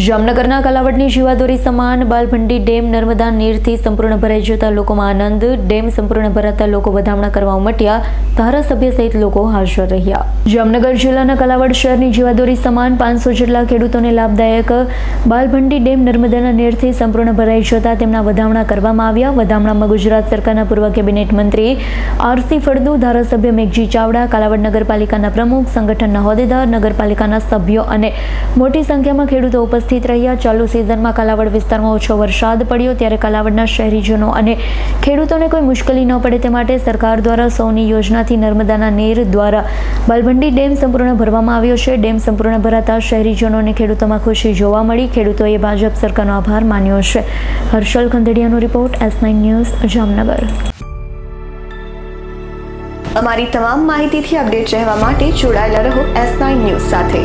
જામનગરના કલાવડની જીવાદોરી સમાન બાલભંડી ડેમ નર્મદા નીરથી સંપૂર્ણ ભરાઈ જતા લોકોમાં આનંદ. ડેમ સંપૂર્ણ ભરાતા લોકો વધામણા કરવા ઉમટ્યા. ધારાસભ્ય સહિત લોકો હાજર રહ્યા. જામનગર જિલ્લાના કલાવડ શહેરની જીવાદોરી સમાન પાંચસો જેટલા ખેડૂતોને લાભદાયક. બાલભંડી ડેમ નર્મદાના નીરથી સંપૂર્ણ ભરાઈ જતા તેમના વધામણા કરવામાં આવ્યા. વધામણામાં ગુજરાત સરકારના પૂર્વ કેબિનેટ મંત્રી આરસી ફળદુ, ધારાસભ્ય મેઘજી ચાવડા, કલાવડ નગરપાલિકાના પ્રમુખ, સંગઠનના હોદ્દેદાર, નગરપાલિકાના સભ્યો અને મોટી સંખ્યામાં ખેડૂતો ઉપસ્થિત રહ્યા. ચાલુ સિઝનમાં કાલાવડ વિસ્તારમાં ઓછો વરસાદ પડ્યો ત્યારે કાલાવડના શહેરીજનો અને ખેડૂતોને કોઈ મુશ્કેલી ન પડે તે માટે સરકાર દ્વારા સૌની યોજનાથી નર્મદાના નીર દ્વારા બલભંડી ડેમ સંપૂર્ણ ભરવામાં આવ્યો છે. ડેમ સંપૂર્ણ ભરાતા શહેરીજનો અને ખેડૂતોમાં ખુશી જોવા મળી. ખેડૂતોએ ભાજપ સરકારનો આભાર માન્યો છે. Harshal ખંદેડિયાનો report, S nine news, Jamnagar. અમારી તમામ માહિતીથી અપડેટ રહેવા માટે જોડાયેલા રહો એસ નાઇન ન્યૂઝ સાથે.